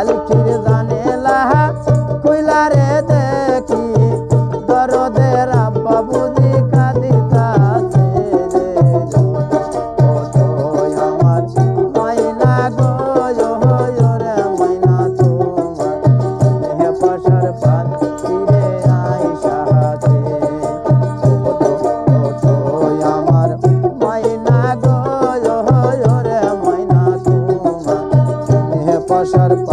காலிக்கிறதா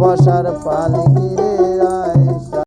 বসার পালিক